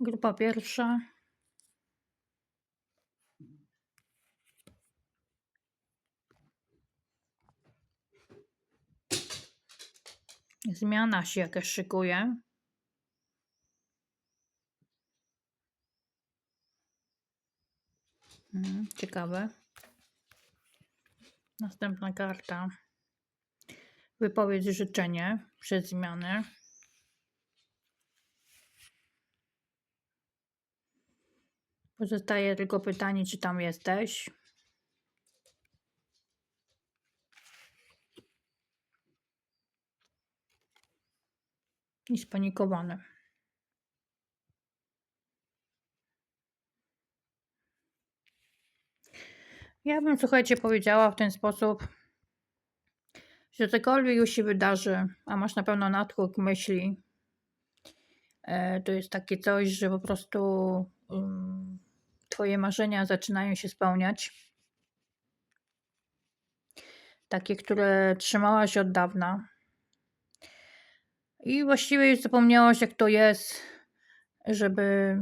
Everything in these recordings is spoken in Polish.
Grupa pierwsza. Zmiana się jakaś szykuje. Mhm, ciekawe. Następna karta. Wypowiedź życzenie przez zmianę. Pozostaje tylko pytanie, czy tam jesteś. I spanikowany. Ja bym, słuchajcie, powiedziała w ten sposób, że cokolwiek już się wydarzy, a masz na pewno natłok myśli, e, to jest takie coś, że po prostu um, Twoje marzenia zaczynają się spełniać. Takie, które trzymałaś od dawna. I właściwie już zapomniałaś, jak to jest, żeby.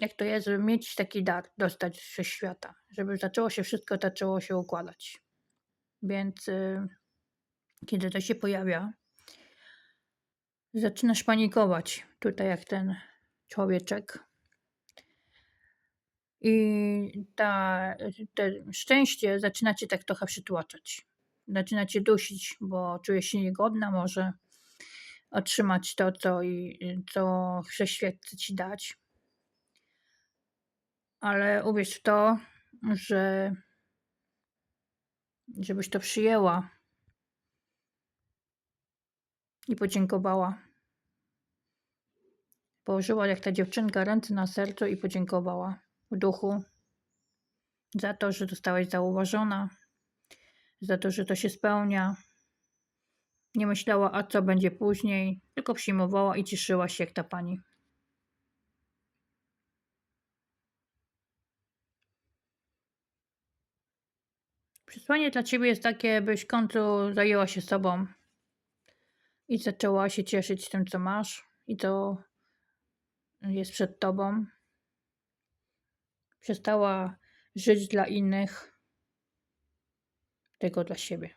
Jak to jest, żeby mieć taki dar, dostać ze świata, żeby zaczęło się wszystko, zaczęło się układać. Więc y, kiedy to się pojawia, zaczynasz panikować, tutaj jak ten człowieczek. I ta, te szczęście zaczyna cię tak trochę przytłaczać. Zaczyna cię dusić, bo czujesz się niegodna może otrzymać to, co, i, co wszechświat chce ci dać. Ale uwierz w to, że żebyś to przyjęła i podziękowała. Położyła jak ta dziewczynka ręce na sercu i podziękowała w duchu za to, że zostałaś zauważona, za to, że to się spełnia. Nie myślała, a co będzie później, tylko przyjmowała i cieszyła się jak ta pani. Przesłanie dla ciebie jest takie, byś w końcu zajęła się sobą i zaczęła się cieszyć tym, co masz i co jest przed tobą. Przestała żyć dla innych, tylko dla siebie.